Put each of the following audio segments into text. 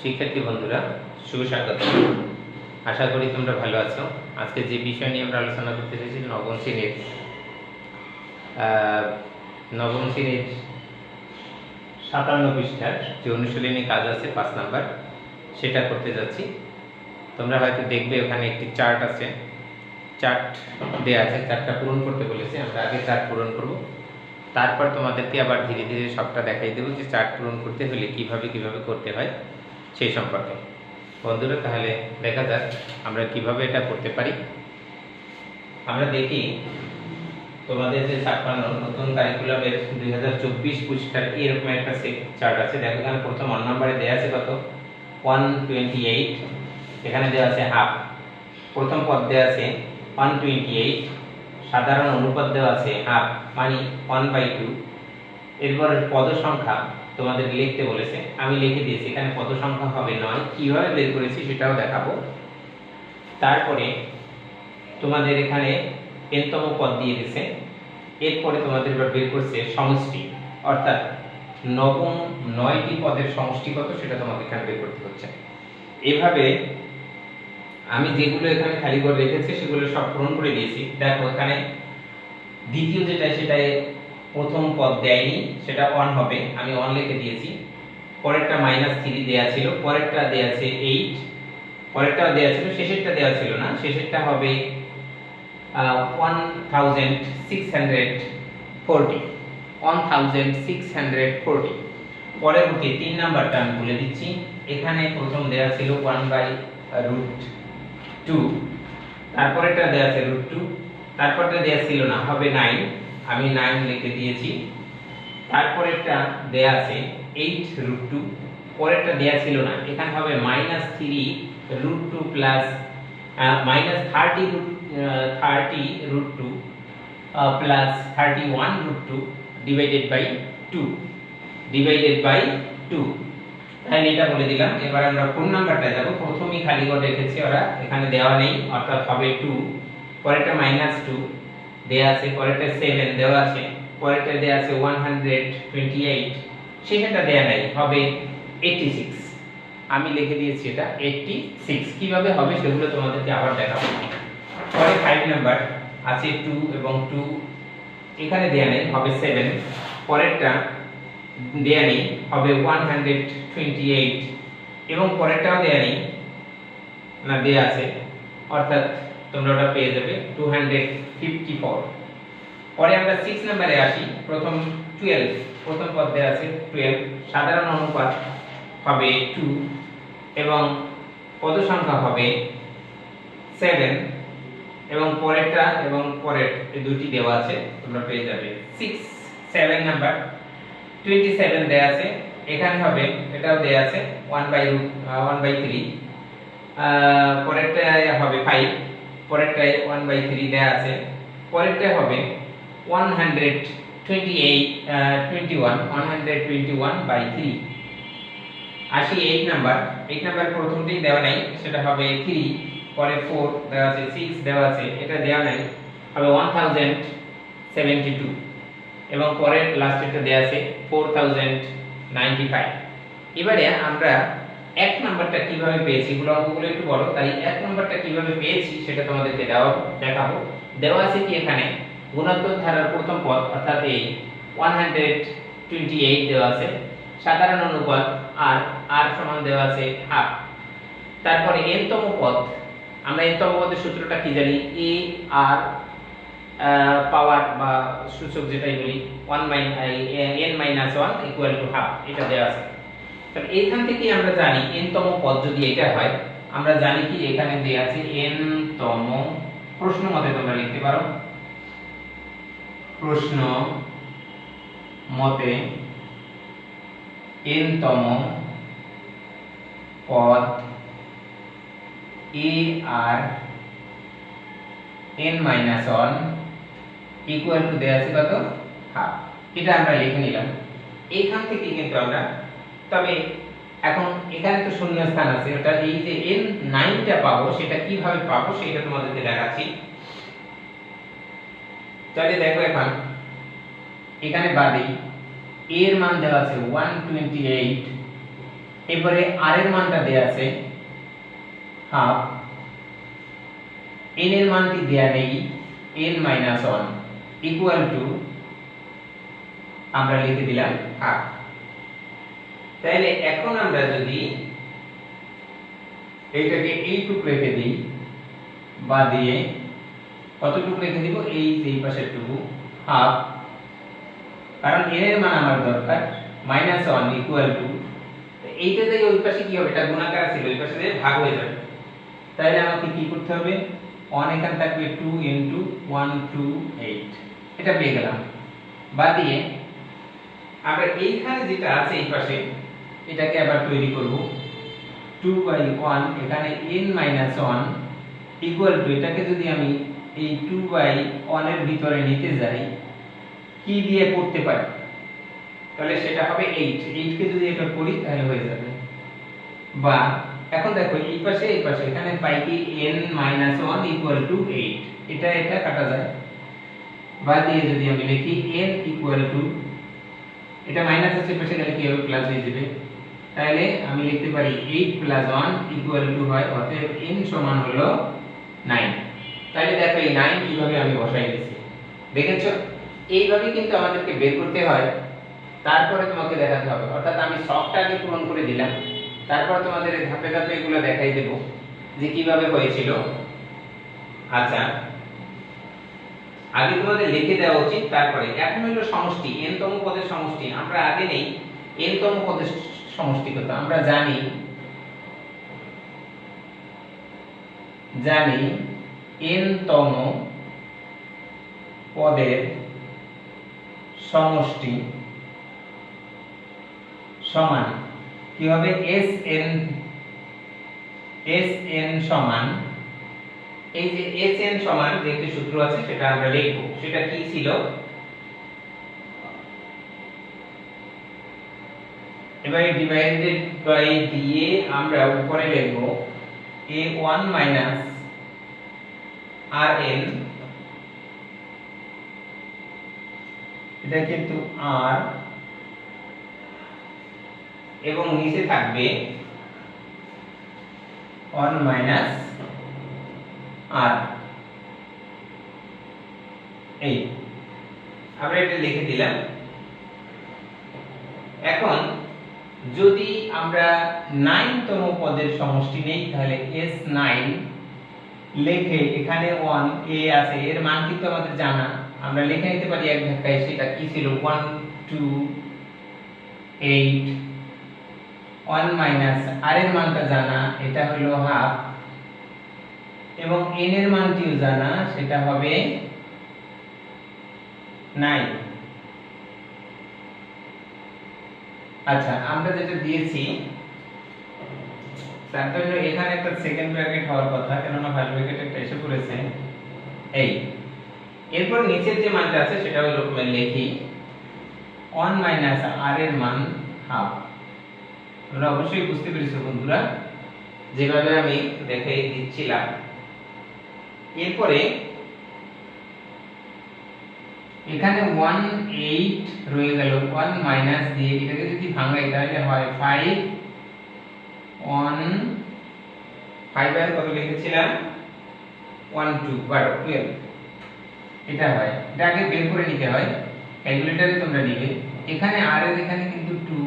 শিক্ষার্থী বন্ধুরা, শুভ স্বাগত। আশা করি তোমরা ভালো আছো। আজকে যে বিষয় নিয়ে আমরা আলোচনা করতে চাইছি, নবম শ্রেণির নবম শ্রেণির সাতান্ন পৃষ্ঠার যে অনুশীলনী কাজ আছে, পাঁচ নাম্বার, সেটা করতে যাচ্ছি। তোমরা হয়তো দেখবে ওখানে একটি চার্ট আছে। চার্ট দেওয়া আছে, চার্টটা পূরণ করতে বলেছে। আমরা আগে চার্ট পূরণ করব। তারপর তোমাদেরকে আবার ধীরে ধীরে সবটা দেখাই দেবো যে চার্ট পূরণ করতে হলে কীভাবে কীভাবে করতে হয়। সেই সম্পর্কে। বন্ধুরা, তাহলে দেখা যাক আমরা কীভাবে এটা করতে পারি। আমরা দেখি তোমাদের যে ছাপ্পান্ন নতুন কারিকুলামের দুই হাজার চব্বিশ পৃষ্ঠার এরকম একটা চার্ট আছে। দেখো এখানে প্রথম ওয়ান নাম্বারে দেওয়া আছে কত? ওয়ান টোয়েন্টি এইট এখানে দেওয়া আছে হাফ প্রথম পদ দেওয়া আছে ওয়ান টোয়েন্টি এইট সাধারণ অনুপাত দেওয়া আছে হাফ মানে ওয়ান বাই টু এরপর পদ সংখ্যা তোমাদের লিখতে বলেছে। আমি লিখে দিয়েছি, এখানে পদ সংখ্যা হবে নয়, কীভাবে বের করেছি সেটাও দেখাবো। তারপরে তোমাদের এখানে এনতম পদ দিয়ে দিছে এরপরে তোমাদের এবার বের করছে সমষ্টি। অর্থাৎ নবম নয়টি পদের সমষ্টি কত সেটা তোমাকে এখানে বের করতে হচ্ছে। এভাবে আমি যেগুলো এখানে খালি করে রেখেছি সেগুলো সব পূরণ করে দিয়েছি। দেখো এখানে দ্বিতীয় যেটা সেটাই প্রথম পদ দেয়নি, সেটা অন হবে, আমি অন লিখে দিয়েছি। পরেরটা মাইনাস থ্রি দেওয়া ছিল, পরেরটা দেওয়া আছে এইট পরেরটা দেওয়া ছিল, শেষেরটা দেওয়া ছিল না, শেষেরটা হবে one thousand six hundred forty one thousand six hundred forty পরবর্তী তিন নাম্বারটা আমি বলে দিচ্ছি, এখানে প্রথম দেওয়া ছিল ওয়ান বাই রুট টু তারপরেটা দেওয়া আছে রুট টু তারপরটা দেওয়া ছিল না, হবে নাইন আমি নাইন লিখে দিয়েছি। তারপরেরটা দেয়া আছে এইট রুট টু পরেরটা দেয়া ছিল না। এখানে হবে minus three root two plus minus thirty root thirty root two plus thirty one root two divided by two divided by two তাহলে এটা বলে দিলাম। এবার আমরা কোন নাম্বারটা যাব? প্রথমেই খালি করে রেখেছি, ওরা এখানে দেওয়া নেই, অর্থাৎ হবে টু পরেরটা মাইনাস টু দেয়া আছে, পরেরটা সেভেন দেওয়া আছে, পরেরটা দেয়া আছে ওয়ান হান্ড্রেড টোয়েন্টি এইট সেখানটা দেয়া নাই, হবে এইটটি সিক্স আমি লিখে দিয়েছি এটা এইটটি সিক্স কীভাবে হবে সেগুলো তোমাদেরকে আবার দেখাবো। পরে ফাইভ নাম্বার আছে টু এবং টু এখানে দেয়া নেই, হবে সেভেন পরেরটা দেয়া নেই, হবে ওয়ান হান্ড্রেড টোয়েন্টি এইট এবং পরেরটাও দেয়া নেই, না, দেয়া আছে। অর্থাৎ তোমরা ওটা পেয়ে যাবে টু হান্ড্রেড ফিফটি ফোর পরে আমরা সিক্স নাম্বারে আসি, প্রথম টুয়েলভ প্রথম পদ আছে টুয়েলভ সাধারণ অনুপাত হবে টু এবং পদ সংখ্যা হবে সেভেন এবং পরেরটা এবং পরের দুটি দেওয়া আছে, তোমরা পেয়ে যাবে six seven number twenty seven দেওয়া আছে। এখানে হবে, এটাও দেওয়া আছে one by one by three পরেরটা হবে ফাইভ পরেরটায় ওয়ান বাই থ্রি দেওয়া আছে। পরেরটা হবে one hundred twenty eight twenty one one hundred twenty one by three আসি এইট নাম্বার এইট নাম্বার প্রথমটাই দেওয়া নাই, সেটা হবে থ্রি পরে ফোর দেওয়া আছে সিক্স দেওয়া আছে, এটা দেওয়া নাই, হবে ওয়ান থাউজেন্ড সেভেন্টি টু এবং পরের লাস্টেরটা দেওয়া আছে ফোর থাউজেন্ড নাইনটি ফাইভ এবারে আমরা এক নাম্বারটা কীভাবে পেয়েছি, এগুলো অঙ্কগুলো একটু বড় তাই এক নাম্বারটা কীভাবে পেয়েছি সেটা তোমাদেরকে দেওয়া দেখাবো। দেওয়া আছে কি এখানে? গুণাত্মক ধারার প্রথম পদ, অর্থাৎ এই ওয়ান হান্ড্রেড টোয়েন্টি এইট দেওয়া আছে। সাধারণ অনুপাত আর আর সমান দেওয়া আছে হাফ তারপরে এনতম পদ, আমরা এনতম পদের সূত্রটা কি জানি? এ আর পাওয়ার বা সূচক যেটাই বলি one minus n minus one equal to half এটা দেওয়া আছে। তাহলে এখান থেকে আমরা জানি n তম পদ যদি এটা হয়, আমরা জানি কি এখানে দেয়া আছে n তম প্রশ্ন মতে তোমরা লিখতে পারো। প্রশ্ন মতে n তম পদ a আর n minus one equal to দেয়া আছে কত? হাফ এটা আমরা লিখে নিলাম। এইখান থেকে কিন্তু আমরা তবে এখন এখানে তো শূন্য স্থান আছে, ওটা এই যে এন নাইনটা পাবো, সেটা কীভাবে পাবো সেটা তোমাদেরকে দেখাচ্ছি। তাহলে দেখো এখন, এখানে বাদে এর মান দেওয়া আছে ওয়ান টোয়েন্টি এইট এরপরে আর এর মানটা দেয়া আছে হাফ n এর মানটি দেয়া নেই, n minus one equal to আমরা লিখে দিলাম হাফ তাহলে এখন আমরা যদি এইটাকে এইটুকু রেখে দিই, বা দিয়ে কতটুকু রেখে দিব? এই এই পাশের টুকু হাফ কারণ n এর মান আমার দরকার মাইনাস ওয়ান ইকুয়াল টু এইটা যে ওই পাশে কি হবে? এটা গুণাকার ছিল, ওই পাশে দিয়ে ভাগ হয়ে যাবে। তাহলে আমাকে কি করতে হবে? 1 এখানে থাকবে 2 ইনটু 1 2 8 এটা পেয়ে গেলাম। বাদ দিয়ে আমরা এইখানে যেটা আছে এই পাশে এটাকে আবার তৈরি করব। 2 বাই 1 এখানে n মাইনাস 1 ইকুয়াল টু এটাকে যদি আমি এই 2 বাই 1 এর ভিতরে নিতে যাই, কি দিয়ে করতে পারি? তাহলে সেটা হবে 8 8 কে যদি এটা করি, তাহলে হয়ে যাবে। বা, এখন দেখো, এই পাশে এই পাশে, এখানে পাই কি n 1 ইকুয়াল টু 8 এটা এটা কাটা যায়। বা দিয়ে যদি আমি লিখি n ইকুয়াল টু এটা মাইনাস আছে পাশে গেলে কি হবে? প্লাস হয়ে যাবে। তাহলে আমি লিখতে পারি 8 প্লাস 1 ইকুয়াল টু হয়, অতএব n সমান হলো 9 তাহলে দেখো এই 9 কীভাবে আমি বসাই দিয়েছি দেখেছ? এইভাবে কিন্তু আমাদেরকে বের করতে হয়। তারপরে তোমাকে দেখাতে হবে। অর্থাৎ আমি সবটা আগে পূরণ করে দিলাম। তারপর তোমাদের ধাপে ধাপে এগুলো দেখাই দেব যে কীভাবে হয়েছিল। আচ্ছা। আগে তোমাদের লিখে দেওয়া উচিত, তারপরে। এখন হলো সমষ্টি, n তম পদের সমষ্টি। আমরা আগে নেই। n তম পদের সমষ্টি কত আমরা জানি জানি n তম পদের সমষ্টি সমান কি হবে এস এন এস এন সমান, এই যে এস এন সমান যে একটি সূত্র আছে, সেটা আমরা লিখব। সেটা কি ছিল? এবারে ডিভাইডেড বাই দিয়ে আমরা উপরে লিখব a one minus r n এটা কিন্তু আর এবং নিচে থাকবে 1 মাইনাস আর এই, আমরা এটা লিখে দিলাম। এখন যদি আমরা 9 তম পদের সমষ্টি নেই, তাহলে s9 লিখে এখানে 1 a আছে, এর মান কিন্তু আমাদের জানা। আমরা লিখে নিতে পারি এক ধাক্কায় সেটা কি ছিল? 1 2 8 1 মাইনাস আর এর মানটা জানা, এটা হলো হাফ এবং এন এর মানটিও জানা, সেটা হবে 9 আচ্ছা আমরা যেটা দিয়েছি তার এখানে একটা সেকেন্ড ব্র্যাকেট হওয়ার কথা, কেননা ফার্স্ট ব্র্যাকেট একটা এসে পড়েছে। এই, এরপর নিচের যে মানটা আছে, সেটা হলো লিখি 1 মাইনাস আর এর মান হাফ তোমরা অবশ্যই বুঝতে পেরেছ বন্ধুরা, যেভাবে আমি দেখাই দিচ্ছিলাম। এরপরে এখানে 1 8 রয়ে গেল 1 মাইনাস দিয়ে এটাকে যদি ভাঙাই তাহলে হয় 5 1 5 এর কত লিখেছিলাম? 1 2 12 12 এটা হয়, এটা আগে বের করে নিতে হয় ক্যালকুলেটরে তোমরা নিবে। এখানে আর এর এখানে কিন্তু 2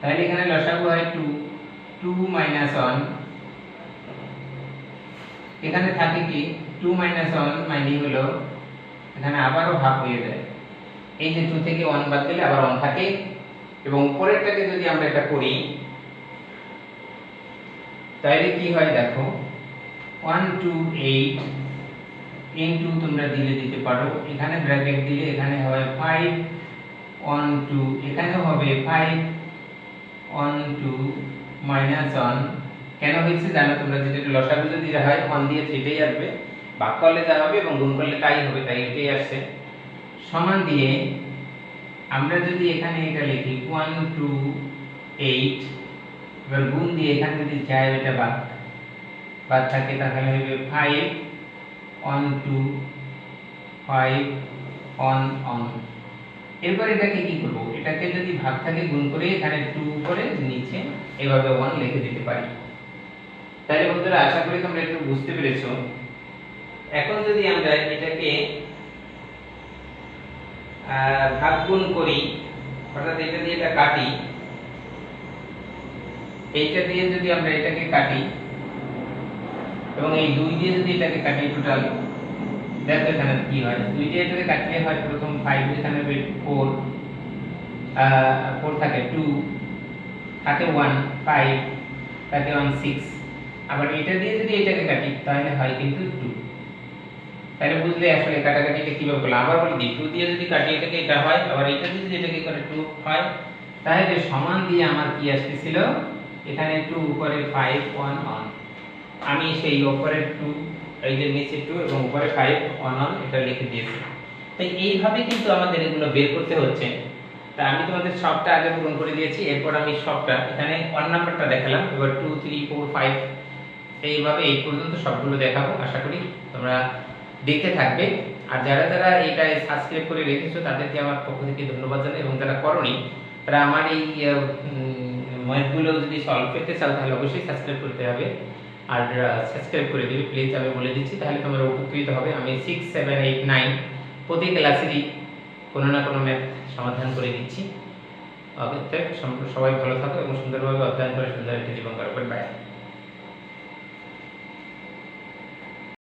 তাহলে এখানে লসাগু হয় 2 2 মাইনাস 1 এখানে থাকে কি? 2 মাইনাস 1 মানে হলো এখানে আবারও ভাগ হয়ে যায়। এই যে 2 থেকে 1 বাদ দিলে আবার 1 থাকে এবং উপরেরটাকে যদি আমরা এটা করি, তাহলে কি হয় দেখো 1 2 8 ইনটু তোমরা দিলে দিতে পারো। এখানে ব্র্যাকেট দিলে এখানে হয় 5 1 2 এখানেও হবে 5 1 2 মাইনাস 1 কেন হয়েছে জানো তোমরা? যেটা লসাগু যদি হয় ওয়ান দিয়ে সেটাই আসবে ভাগ করলে যা হবে এবং গুণ করলে তাই হবে, তাই এটাই আসছে। সমান দিয়ে আমরা যদি এখানে এটা লিখি 1 2 8 এবার গুণ দিয়ে এখানে যদি যায় এটা বাদ বাদ থাকে তাহলে হবে 5 1 2 5 1 1 এরপর এটাকে কি করব? এটাকে যদি ভাগ থাকে গুণ করে এখানে টু করে নিচে এভাবে ওয়ান লিখে দিতে পারি। তাহলে বন্ধুরা, আশা করি তোমরা একটু বুঝতে পেরেছ। এখন যদি আমরা এটাকে আহ, ভাগ গুণ করি অর্থাৎ এটা দিয়ে এটা কাটি এইটা দিয়ে যদি আমরা এটাকে কাটি এবং এই দুই দিয়ে যদি এটাকে কাটি টোটাল দেখো এখানে কি হয়। দুই দিয়ে এটাকে কাটলে হয় প্রথম ফাইভ এখানে হবে ফোর ফোর থাকে টু থাকে ওয়ান ফাইভ থাকে ওয়ান সিক্স আবার এটা দিয়ে যদি এটাকে কাটি তাহলে হয় কিন্তু টু তাহলে বুঝলে আসলে কাটাকাটিটা কীভাবে করলাম? আবার বলি টু দিয়ে যদি কাটি এটাকে, এটা হয়, আবার এটা দিয়ে যদি এটাকে করে টু হয়, তাহলে সমান দিয়ে আমার কি আসতেছিল? এখানে টু উপরে ফাইভ ওয়ান অন আমি সেই উপরের টু, এই যে নিচে টু এবং উপরে ফাইভ ওয়ান অন এটা লিখে দিয়েছি। তাই এইভাবে কিন্তু আমাদের এগুলো বের করতে হচ্ছে। তা আমি তোমাদের সবটা আগে পূরণ করে দিয়েছি, এরপর আমি সবটা, এখানে ওয়ান নাম্বারটা দেখালাম, এবার টু থ্রি ফোর ফাইভ এইভাবে এই পর্যন্ত সবগুলো দেখাবো। আশা করি তোমরা দেখতে থাকবে। আর যারা যারা এটা সাবস্ক্রাইব করে রেখেছো, তাদেরকে আমার পক্ষ থেকে ধন্যবাদ জানাই এবং যারা করনি, তারা আমার এই ম্যাথগুলো যদি সলভ করতে চাও, তাহলে অবশ্যই সাবস্ক্রাইব করতে হবে। আর সাবস্ক্রাইব করে দিবে প্লিজ আমি বলে দিচ্ছি, তাহলে তোমরা উপকৃত হবে। আমি সিক্স সেভেন এইট নাইন প্রতি ক্লাসেরই কোনো না কোনো ম্যাথ সমাধান করে দিচ্ছি সবাই ভালো থাকো এবং সুন্দরভাবে অধ্যয়ন করে সুন্দর একটা জীবন কারও বাই